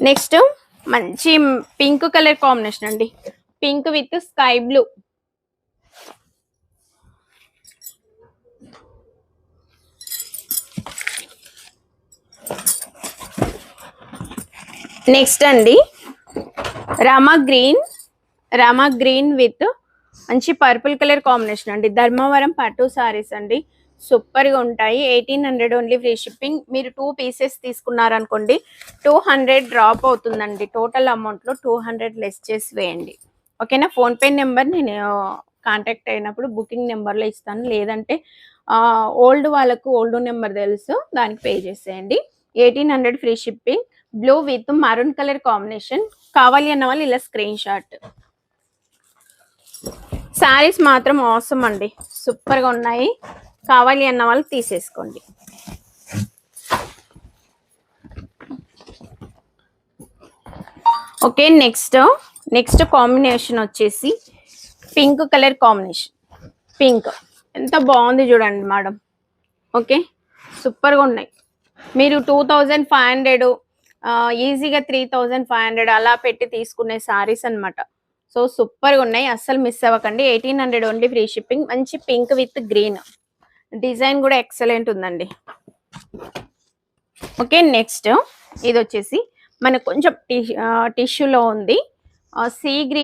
Next మంచి pink colour combination అండి. Pink with sky blue. Next అండి Rama green Rama green with మంచి purple colour combination అండి. ధర్మవరం పట్టు సారీస్ అండి. సూపర్గా ఉంటాయి. Eighteen hundred only free shipping. మీరు టూ పీసెస్ తీసుకున్నారనుకోండి టూ హండ్రెడ్ డ్రాప్ అవుతుందండి. టోటల్ అమౌంట్లో టూ హండ్రెడ్ లెస్ చేసి వేయండి. ఓకేనా? ఫోన్ పే నెంబర్ నేను కాంటాక్ట్ అయినప్పుడు బుకింగ్ నెంబర్లో ఇస్తాను. లేదంటే ఓల్డ్ వాళ్ళకు ఓల్డ్ నెంబర్ తెలుసు దానికి పే చేసేయండి. Eighteen hundred free shipping. Blue with maroon colour combination. కావాలి అన్న వాళ్ళు ఇలా స్క్రీన్ షాట్. శారీస్ మాత్రం అవసరం అండి. సూపర్గా ఉన్నాయి. కావాలి అన్న వాళ్ళు తీసేసుకోండి. ఓకే నెక్స్ట్ నెక్స్ట్ కాంబినేషన్ వచ్చేసి పింక్ కలర్ కాంబినేషన్. పింక్. ఎంత బాగుంది చూడండి మేడం. ఓకే సూపర్గా ఉన్నాయి. మీరు టూ థౌజండ్ ఫైవ్ హండ్రెడ్ ఈజీగా త్రీ థౌజండ్ ఫైవ్ హండ్రెడ్ అలా పెట్టి తీసుకునే సారీస్ అన్నమాట. సో సూపర్గా ఉన్నాయి. అస్సలు మిస్ అవ్వకండి. Eighteen hundred only free shipping. మంచి పింక్ విత్ గ్రీన్. డిజైన్ కూడా ఎక్సలెంట్ ఉందండి. ఓకే నెక్స్ట్ ఇది వచ్చేసి మనకు కొంచెం టిష్యూలో ఉంది. Sea green